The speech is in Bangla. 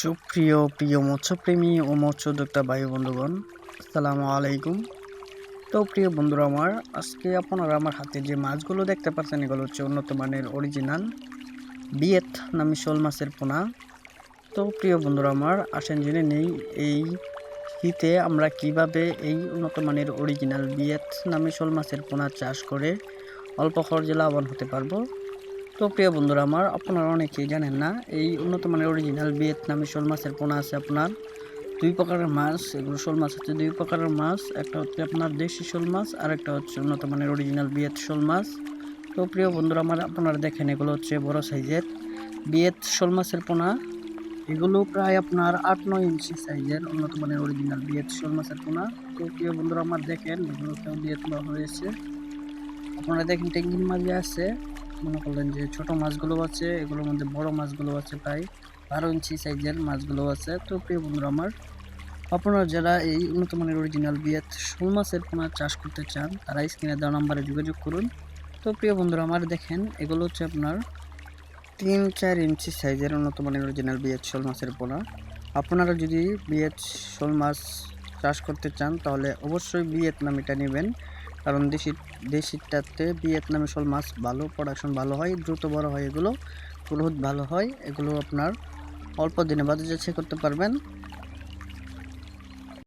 সুপ্রিয়, প্রিয় মৎস্যপ্রেমী ও মৎস্য মৎস্যোদ্যোক্তা ভাই বন্ধুগণ, আসসালামু আলাইকুম। তো প্রিয় বন্ধুরা আমার, আজকে আপনারা আমার হাতে যে মাছগুলো দেখতে পাচ্ছেন, এগুলো হচ্ছে উন্নত মানের অরিজিনাল বিয়েত নামি শোল মাছের পোনা। তো প্রিয় বন্ধুরা আমার, আসেন জেনে নেই এই শীতে আমরা কীভাবে এই উন্নত মানের অরিজিনাল বিয়েত নামি শোল মাছের পোনা চাষ করে অল্প খরচে লাভবান হতে পারব। তো প্রিয় বন্ধুরা আমার, আপনারা অনেকেই জানেন না, এই উন্নত মানের অরিজিনাল ভিয়েতনামি শোল মাছের পোনা আছে আপনার। দুই প্রকারের মাছ, এগুলো শোল মাছ হচ্ছে দুই প্রকারের মাছ, একটা হচ্ছে আপনার দেশি শোল মাছ, আর একটা হচ্ছে উন্নত মানের অরিজিনাল বিয়েত শোল মাছ। তো প্রিয় বন্ধুরা আমার, আপনারা দেখেন এগুলো হচ্ছে বড় সাইজের বিয়েত শোল মাছের পোনা। এগুলো প্রায় আপনার আট নয় ইঞ্চি সাইজের উন্নত মানের অরিজিনাল বিয়েত শোল মাছের পোনা। তো প্রিয় বন্ধুরা আমার দেখেন এগুলোকেও দিয়ে তোলা হয়েছে। আপনারা দেখেন টেঙ্গিন মাছ আছে। মনে করলেন যে ছোট মাছগুলো আছে, এগুলোর মধ্যে বড় মাছগুলো আছে প্রায় বারো ইঞ্চি সাইজের মাছগুলো আছে। তো প্রিয় বন্ধুরা আমার, আপনারা যারা এই উন্নত মানের অরিজিনাল বিয়েত শোল মাছের পোনা চাষ করতে চান, তারা স্ক্রিনে দেওয়া নাম্বারে যোগাযোগ করুন। তো প্রিয় বন্ধুরা আমার, দেখেন এগুলো হচ্ছে আপনার তিন চার ইঞ্চি সাইজের উন্নত মানের অরিজিনাল বিয়েত শোল মাছের পোনা। আপনারা যদি বিয়েত শোল মাছ চাষ করতে চান, তাহলে অবশ্যই ভিয়েতনামিটা নেবেন। কারণ দেশি, দেশিটাতে ভিয়েতনামি শোল মাছ ভালো প্রোডাকশন ভালো হয়, দ্রুত বড় হয় এগুলো গ্রোথ ভালো হয়, এগুলো আপনার অল্প দিনে বাদে যাচাই করতে পারবেন।